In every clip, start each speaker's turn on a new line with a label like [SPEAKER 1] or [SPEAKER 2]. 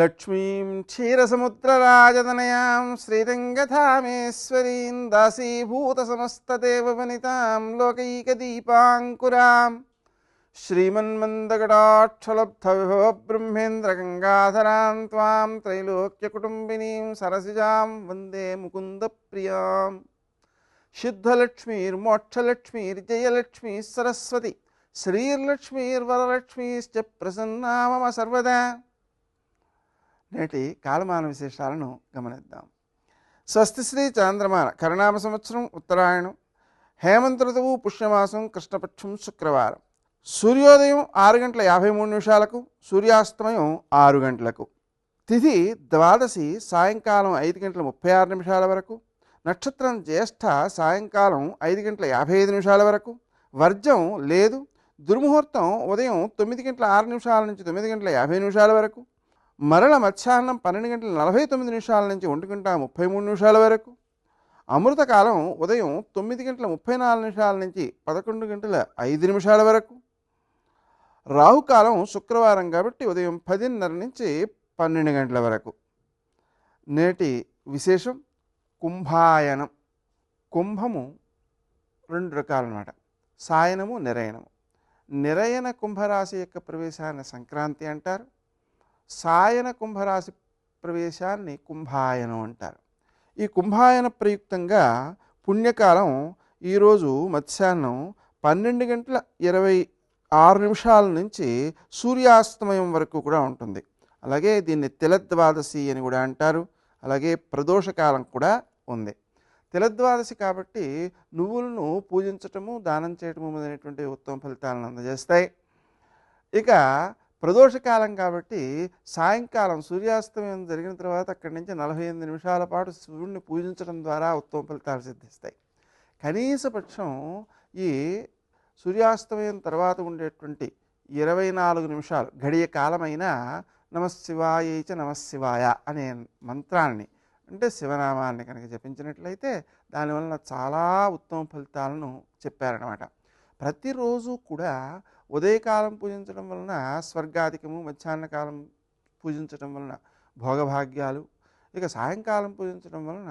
[SPEAKER 1] లక్ష్మీం క్షీరసముద్రరాజతనయాం శ్రీరంగధామేశ్వరీం దాసీభూత దాసీభూతసమస్తదేవవనితాం లోకైకదీపాంకురాం శ్రీమన్మందగడాక్షలబ్ధవిభవ బ్రహ్మేంద్రగంగాధరాం త్వాం త్రైలోక్యకుటుంబినీం సరసిజాం వందే ముకుందప్రియాం. సిద్ధలక్ష్మీర్మోక్షలక్ష్మీర్జయలక్ష్మీ సరస్వతి శ్రీర్లక్ష్మీర్వరలక్ష్మీశ్చ ప్రసన్నా మమ సర్వదా. నేటి కాలమాన విశేషాలను గమనిద్దాం. స్వస్తి శ్రీ చాంద్రమాన కరుణామ సంవత్సరం ఉత్తరాయణం హేమంత ఋతువు పుష్యమాసం కృష్ణపక్షం శుక్రవారం. సూర్యోదయం ఆరు గంటల యాభై మూడు నిమిషాలకు సూర్యాస్తమయం ఆరు గంటలకు. తిథి ద్వాదశి సాయంకాలం ఐదు గంటల ముప్పై ఆరు నిమిషాల వరకు. నక్షత్రం జ్యేష్ఠ సాయంకాలం ఐదు గంటల యాభై ఐదు నిమిషాల వరకు. వర్జం లేదు. దుర్ముహూర్తం ఉదయం తొమ్మిది గంటల ఆరు నిమిషాల నుంచి తొమ్మిది గంటల యాభై నిమిషాల వరకు. మరల మధ్యాహ్నం పన్నెండు గంటల నలభై తొమ్మిది నిమిషాల నుంచి ఒంటి గంట ముప్పై మూడు నిమిషాల వరకు. అమృతకాలం ఉదయం తొమ్మిది గంటల ముప్పై నాలుగు నిమిషాల నుంచి పదకొండు గంటల ఐదు నిమిషాల వరకు. రాహుకాలం శుక్రవారం కాబట్టి ఉదయం పదిన్నర నుంచి పన్నెండు గంటల వరకు. నేటి విశేషం కుంభాయనం. కుంభము రెండు రకాలన్నమాట. సాయనము నిరయనము. నిరయన కుంభరాశి యొక్క ప్రవేశాన్ని సంక్రాంతి అంటారు. సాయన కుంభరాశి ప్రవేశాన్ని కుంభాయనం అంటారు. ఈ కుంభాయన ప్రయుక్తంగా పుణ్యకాలం ఈరోజు మధ్యాహ్నం పన్నెండు గంటల ఇరవై ఆరు నిమిషాల నుంచి సూర్యాస్తమయం వరకు కూడా ఉంటుంది. అలాగే దీన్ని తిలద్వాదశి అని కూడా అంటారు. అలాగే ప్రదోషకాలం కూడా ఉంది. తిలద్వాదశి కాబట్టి నువ్వులను పూజించటము దానం చేయటము అనేటువంటి ఉత్తమ ఫలితాలను అందజేస్తాయి. ఇక ప్రదోషకాలం కాబట్టి సాయంకాలం సూర్యాస్తమయం జరిగిన తర్వాత అక్కడి నుంచి నలభై ఎనిమిది నిమిషాల పాటు సూర్యుడిని పూజించడం ద్వారా ఉత్తమ ఫలితాలు సిద్ధిస్తాయి. కనీసపక్షం ఈ సూర్యాస్తమయం తర్వాత ఉండేటువంటి ఇరవై నాలుగు నిమిషాలు గడియ కాలమైన నమశివాయ చ నమశివాయ అనే మంత్రాన్ని అంటే శివనామాన్ని కనుక జపించినట్లయితే దానివలన చాలా ఉత్తమ ఫలితాలను చెప్పారనమాట ప్రతిరోజు కూడా ఉదయకాలం పూజించడం వలన స్వర్గాధికము మధ్యాహ్న కాలం పూజించడం వలన భోగభాగ్యాలు ఇక సాయంకాలం పూజించడం వలన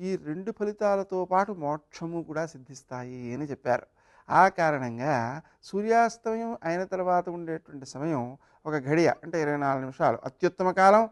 [SPEAKER 1] ఈ రెండు ఫలితాలతో పాటు మోక్షము కూడా సిద్ధిస్తాయి అని చెప్పారు. ఆ కారణంగా సూర్యాస్తమయం అయిన తర్వాత ఉండేటువంటి సమయం ఒక గడియ అంటే ఇరవై నాలుగు నిమిషాలు. అత్యుత్తమ కాలం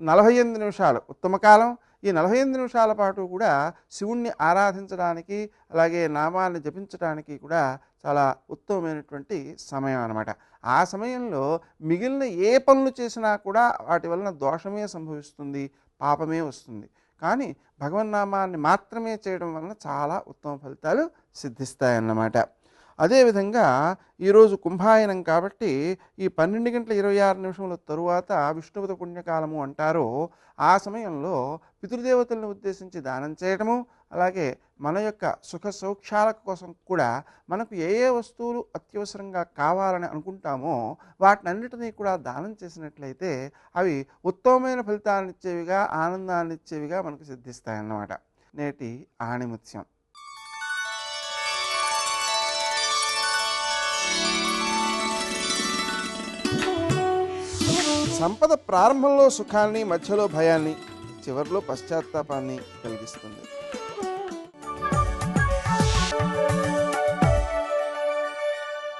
[SPEAKER 1] నలభై ఎనిమిది నిమిషాలు ఉత్తమ కాలం. ఈ నలభై ఎనిమిది నిమిషాల పాటు కూడా శివుణ్ణి ఆరాధించడానికి అలాగే నామాన్ని జపించడానికి కూడా చాలా ఉత్తమమైనటువంటి సమయం అన్నమాట. ఆ సమయంలో మిగిలిన ఏ పనులు చేసినా కూడా వాటి వలన దోషమే సంభవిస్తుంది పాపమే వస్తుంది. కానీ భగవన్నామాన్ని మాత్రమే చేయడం వలన చాలా ఉత్తమ ఫలితాలు సిద్ధిస్తాయన్నమాట. అదేవిధంగా ఈరోజు కుంభాయనం కాబట్టి ఈ పన్నెండు గంటల ఇరవై ఆరు నిమిషముల తరువాత విష్ణువుత పుణ్యకాలము అంటారో ఆ సమయంలో పితృదేవతలను ఉద్దేశించి దానం చేయటము అలాగే మన యొక్క సుఖ సౌఖ్యాల కోసం కూడా మనకు ఏ ఏ వస్తువులు అత్యవసరంగా కావాలని అనుకుంటామో వాటినన్నిటినీ కూడా దానం చేసినట్లయితే అవి ఉత్తమమైన ఫలితాలనిచ్చేవిగా ఆనందాన్నిచ్చేవిగా ఆనందాన్ని ఇచ్చేవిగా మనకు సిద్ధిస్తాయన్నమాట. నేటి ఆణిముత్యం. సంపద ప్రారంభంలో సుఖాన్ని మధ్యలో భయాన్ని చివరిలో పశ్చాత్తాపాన్ని కలిగిస్తుంది.